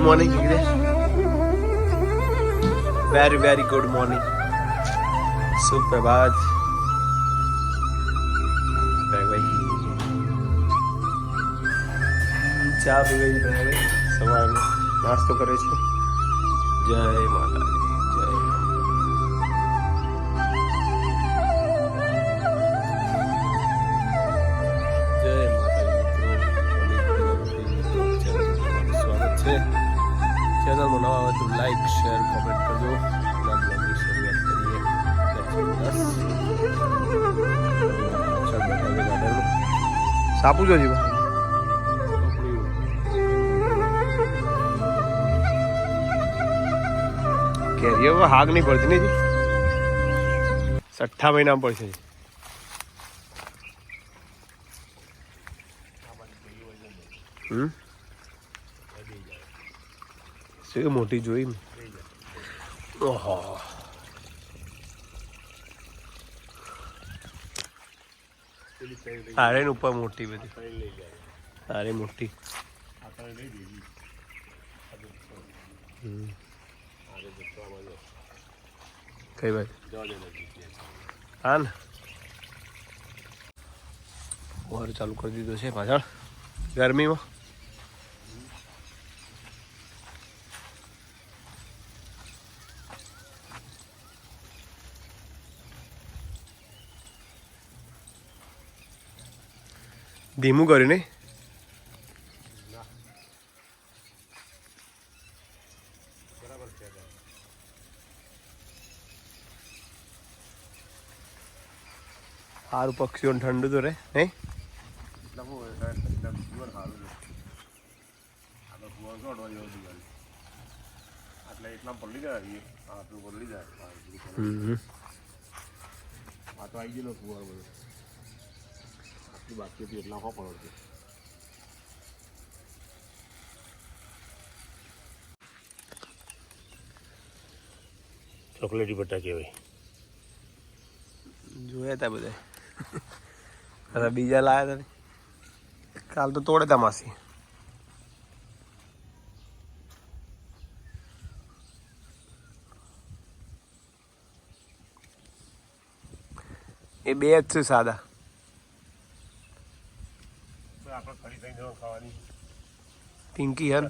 Good morning very very good morning સુપ્રભાત ચા પીવે છે સવારનો નાસ્તો કરે છે. જય માતાજી. સાપુ જો જીવા કેરીઓ હાગ નહીં પડતી ને છઠ્ઠા મહિનામાં પડશે શું મોટી જોઈ? ઓહો. આરે ઉપર મોટી બધી. આરે મોટી. કઈ ભાઈ હા ને. ફુવારો ચાલુ કરી દીધો છે પાછળ. ગરમીમાં. ધીમું કર્યું નહીં સારું પક્ષીઓને ઠંડુ તો રહે નહીં? જાય હતી એટલા પડે ચોકલેટી પટ્ટા કહેવાય. જોયા હતા બધા. અને બીજા લાયા હતા ને. કાલ તો તોડે તા માસી. એ બે જ છે સાદા આપણે ખરી થઈ જવા ખાવાની. પિંકી હન?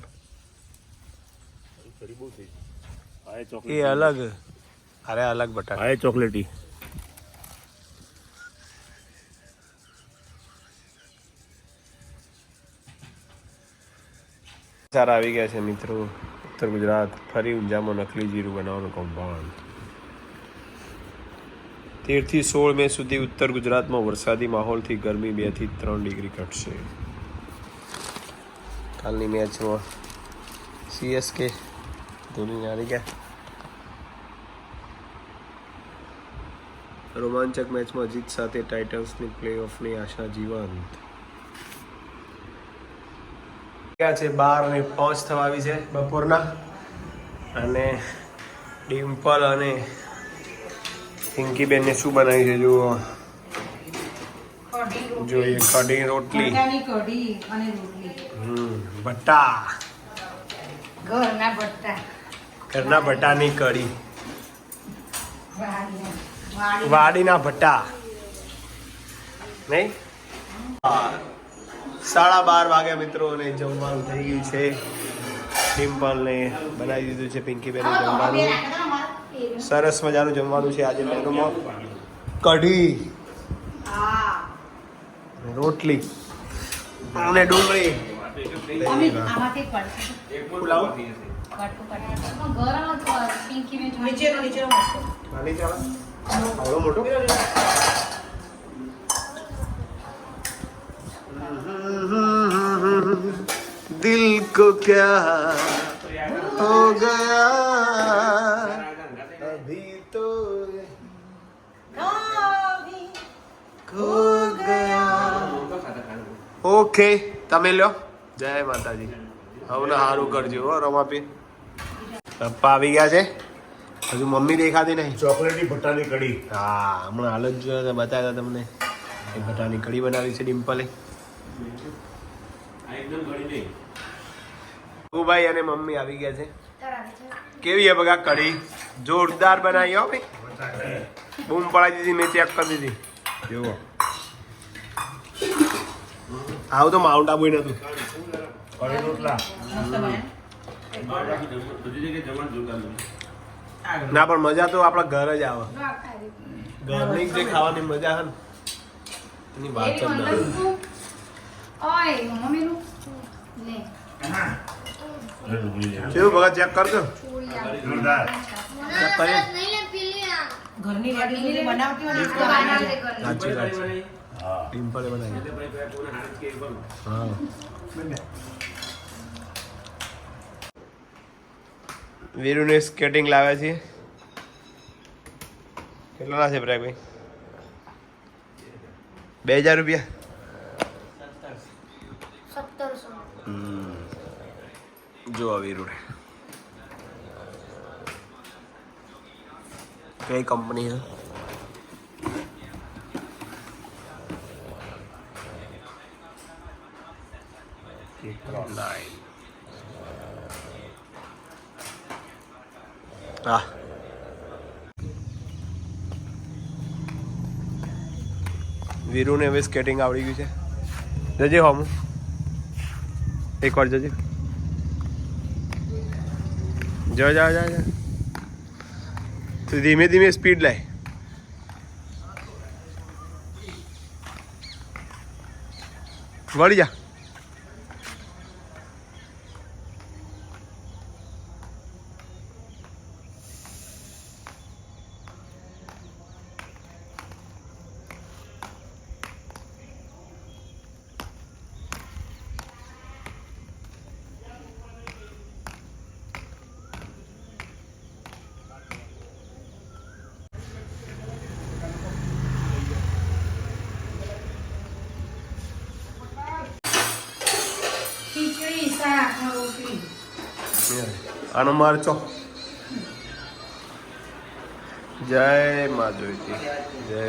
ખરી બહુ થઈ હા એ અલગ. અરે અલગ બટાકા. હા ચોકલેટી સારા આવી ગયા છે મિત્રો. ઉત્તર ગુજરાત ફરી ઊંઝામાં નકલી જીરું બનાવવાનું કૌભાંડ તેરથી સોળ મે સુધી ઉત્તર ગુજરાતમાં વરસાદી માહોલથી ગરમી બેથી ત્રણ ડિગ્રી ઘટશે. કાલની મેચમાં સીએસકે ધોની હારી ગયા. રોમાંચક મેચમાં જીત સાથે ટાઇટન્સની પ્લે ઓફની આશા જીવંત. ક્યાં છે બાર ને પાંચ થવા આવી છે બપોરના. અને ડિમ્પલ અને પિંકીબેનને શું બનાવી છે જુઓ. જોઈએ કઢી રોટલી. કઢી અને રોટલી. ભટ્ટા ઘરના ભટ્ટા ઘરના ભટ્ટાની કઢી. વાડીના. ભટ્ટા નહીં? સાડા બાર વાગે મિત્રો ને જમવાનું થઈ ગયું છે. સિમ્પલ ને બનાવી દીધું છે પિંકીબેને જમવાનું. સરસ મજાનું જમવાનું છે આજે મેનુમાં. કઢી. રોટલી. અને ડુંગળી. અમે આમાંથી પડશે. પુલાવ પડતું પડતું. પણ ગરમ જ પિંકી મેં જોઈ. નાની ચાલો આવડો મોટો. દિલ કો ક્યા હો ગયા? અભી તો ખો ગયા. ઓકે તમે લ્યો. જય માતાજી. હવે સારું કરજો હો રમાપી. પપ્પા આવી ગયા છે? હજુ મમ્મી દેખાતી નહીં? ચોકલેટી ભટ્ટાની કઢી. હા હમણાં હાલ જ જોયા હતા બતાવ્યા તમને. એ ભટ્ટાની કઢી બનાવી છે ડિમ્પલે. ભાઈ અને મમ્મી આવી ગયા છે. કેવી છે બગા કઢી? જોરદાર બનાવી હો ભાઈ. બૂમ પડાવી દીધી મેં ચેક કરી દીધી. જુઓ. આવું તો માઉન્ટ આબુ નતું ના પણ મજા તો આપણા ઘર જ આવે. ઘરની જે ખાવાની મજા હે ને એની વાત જ ના લે કેવું બગા ચેક કરજો. ચેક કરીએ. ઘરની રેડી બનાવતી હોય ને તો બનાવી છે હા. વીરુને સ્કેટિંગ લાવ્યા છીએ કેટલાના છે પ્રયાગભાઈ બે હજાર રૂપિયા. જો વીરુને. કઈ કંપની છે નાઇન હા વીરુને હવે સ્કેટિંગ આવડી ગયું છે. જજે હોમ. એક વાર જજે. જા જા જા ધીમે ધીમે સ્પીડ લાય. વળી જા. આનો મારચો જય મા જોઈતી. જય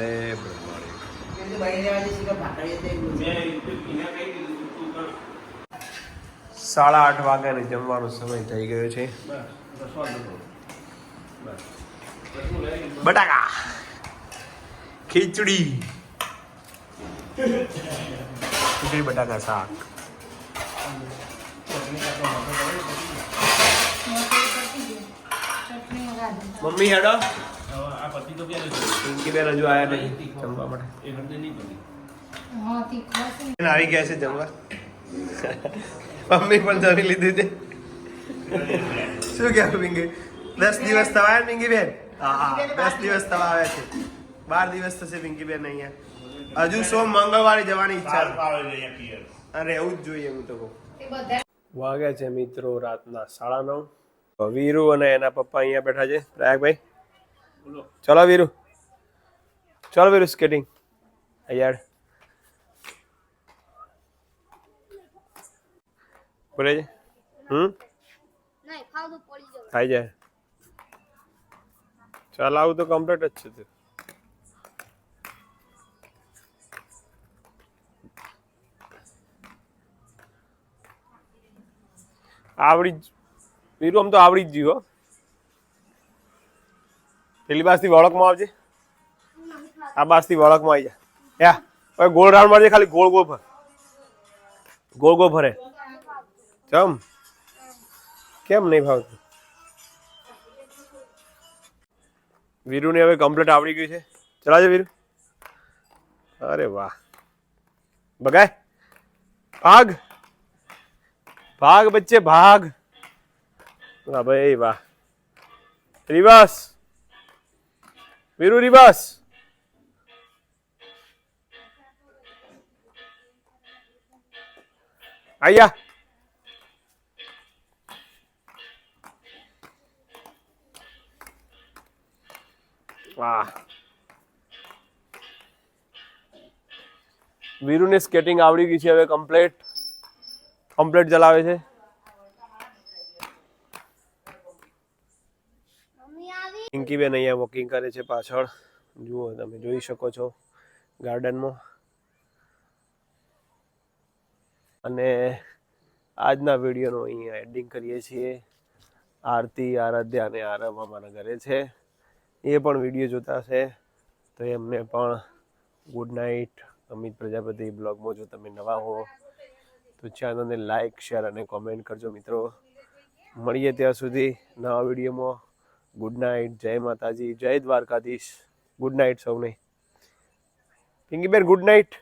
સાડા આઠ વાગ્યાને જમવાનો સમય થઈ ગયો છે. બટાકા. ખીચડી. ખીચડી, બટાકા, શાક. મમ્મી હેડો. પિંકી બેન હજુ પતિ છે જમવા. મમ્મી પણ જમી લીધી છે. શું કહેવું દસ દિવસ થવાયા પિંકી બેન? હા દસ દિવસ થવા આવ્યા છે. બાર દિવસ થશે પિંકી બેન અહીંયા. હજુ સોમ મંગળવારે જવાની ઈચ્છા એવું જ જોઈએ હું તો કહું. વાગ્યા છે મિત્રો રાતના સાડા નવ. વીરુ અને એના પપ્પા અહીંયા બેઠા છે. પ્રયાગભાઈ? ચલો વીરુ. ચલો વીરુ સ્કેટિંગ અયાડ બોલે છે? હમ? થાય જાય ચાલ આવું તો કમ્પ્લીટ જ છે આવડી જ વીરુ, આમ તો આવડી જ ગયું પેલી બાજથી વળકમાં આવજે. આ બાજથી વળકમાં આવી જા. યા હવે ગોળ રાઉન્ડ મારજે ખાલી, ગોળ ગોળ ફર ગોળ ગોળ ફરે ચમ. કેમ નહીં ભાવતું? વીરુને હવે કમ્પ્લીટ આવડી ગયું છે. ચલાજે વીરુ. અરે વાહ. બગાય. ભાગ. ભાગ બચ્ચે ભાગ વાહ ભાઈ વાહ રિવાસ વીરુ રિવાસ આયા વાહ વીરુને સ્કેટિંગ આવડી ગઈ છે હવે કમ્પ્લીટ કમ્પ્લીટ ચલાવે છે? પિંકીબેન અહીંયા વોકિંગ કરે છે પાછળ. જુઓ તમે જોઈ શકો છો ગાર્ડનમાં અને આજના વિડીયોનું અહીંયા એડિંગ કરીએ છીએ. આરતી આરાધ્યા અને આરવ અમારા ઘરે છે. એ પણ વીડિયો જોતા છે તો એમને પણ ગુડ નાઇટ અમિત પ્રજાપતિ બ્લોગમાં જો તમે નવા હો તો ચેનલને લાઇક શેર અને કોમેન્ટ કરજો મિત્રો. મળીએ ત્યાં સુધી નવા વિડીયોમાં. ગુડ નાઇટ જય માતાજી, જય દ્વારકાધીશ. ગુડ નાઇટ સૌને. Pinkiben good night